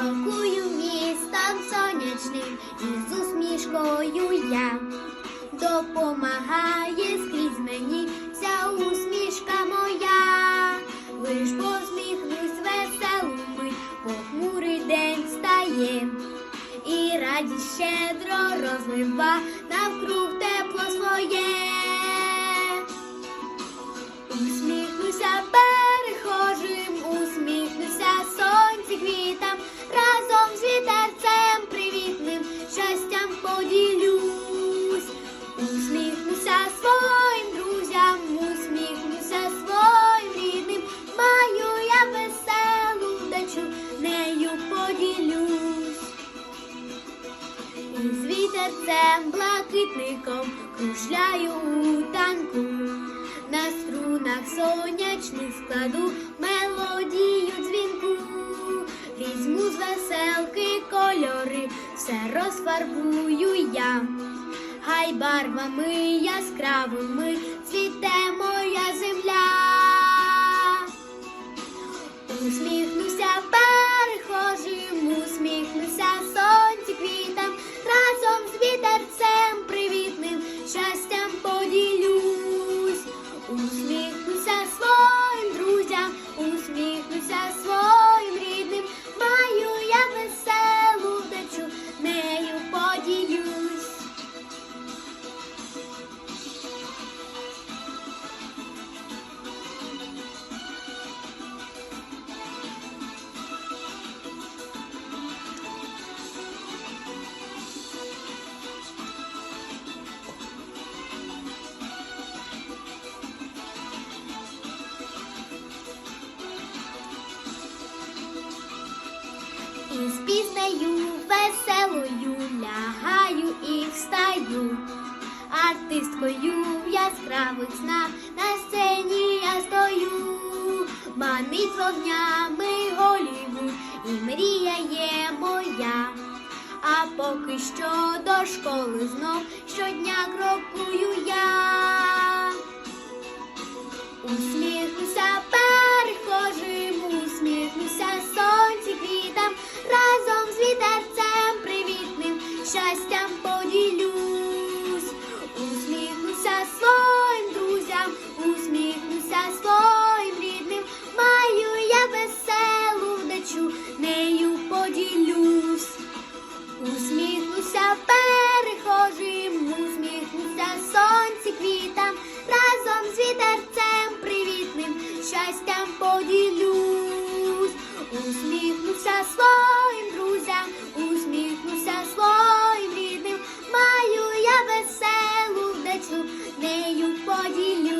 Крокую містом сонячним і з усмішкою я. Допомагає скрізь мені вся усмішка моя. Лиш посміхнусь веселу мить, похмурий день стає. І радість щедро розлива навкруг тепло своє. З вітерцем блакитником кружляю у танку. На струнах сонячних складу мелодію дзвінку. Візьму з веселки кольори, все розфарбую я. Хай барвами яскравими З піснею веселою лягаю і встаю. Артисткою в яскравих снах на сцені я стою. Манить вогнями Голівуд і мрія є моя. А поки що до школи знов щодня поділюсь, усміхнуся своїм друзям, усміхнуся своїм рідним, маю я веселу вдачу, нею поділюсь, усміхнуся перехожим, усміхнуся сонці квітам, разом з вітерцем привітним, щастям поділюсь, усміхнуся своїм. 一溜。